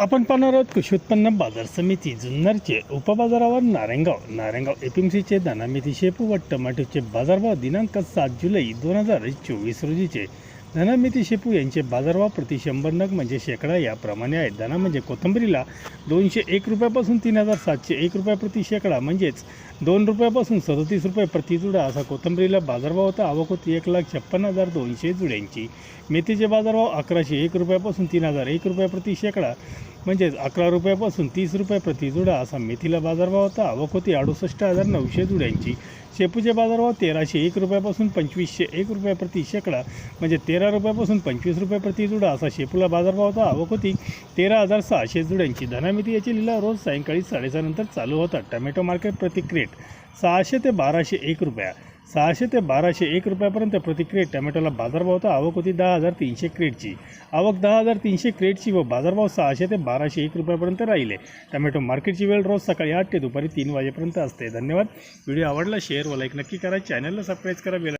आपण पाहणार आहोत कृषी उत्पन्न बाजार समिती जुन्नरचे उपबाजारावर नारायणगाव नारायणगाव एपीएमसीचे दाना मेथी शेपू व टमाटोचे बाजारभाव दिनांक सात जुलै दोन हजार चोवीस रोजीचे. धना मेथी शेपू यांचे बाजारभाव प्रति शंभर नग म्हणजे शेकडा याप्रमाणे आहेत. धना म्हणजे कोथंबरीला दोनशे एक रुपयापासून तीन हजार सातशे एक रुपये प्रति शेकडा. म्हणजेच दोन रुपयापासून सदतीस रुपये प्रति जुडा असा कोथंबरीला बाजारभाव होता. आवक होती एक लाख छप्पन्न हजार दोनशे जुड्यांची. मेथीचे बाजारभाव अकराशे एक रुपयापासून तीन हजार एक रुपये प्रति शेकडा. म्हणजेच अकरा रुपयापासून तीस रुपये प्रति जुडा असा मेथीला बाजारभाव होता. आवक होती अडुसष्ट हजार नऊशे जुड्यांची. शेपूचे बाजारभाव तेराशे एक रुपयापासून पंचवीसशे एक रुपये प्रति शेकडा म्हणजे तेरा रुपयापासून पंचवीस रुपये प्रति जुडा असा शेपूला बाजारभाव होता. आवक होती तेरा हजार सहाशे जुड्यांची. धनामिती याची लिलाव रोज सायंकाळी साडेसहा चालू होतात टमॅटो मार्केट प्रति क्रेट सहाशे ते बाराशे एक रुपया. सहाशे ते बाराशे एक रुपयापर्यंत प्रति क्रेट टमॅटोला बाजारभाव होता. आवक होती दहा हजार तीनशे क्रेटची. आवक दहा हजार तीनशे क्रेटची व बाजारभाव सहाशे ते बाराशे एक रुपयापर्यंत राहिले. टमॅटो मार्केटची वेळ रोज सकाळी आठ ते दुपारी तीन वाजेपर्यंत असते. धन्यवाद. व्हिडिओ आवडला शेअर व लाईक नक्की करा. चॅनलला सबस्क्राईब करा. बेल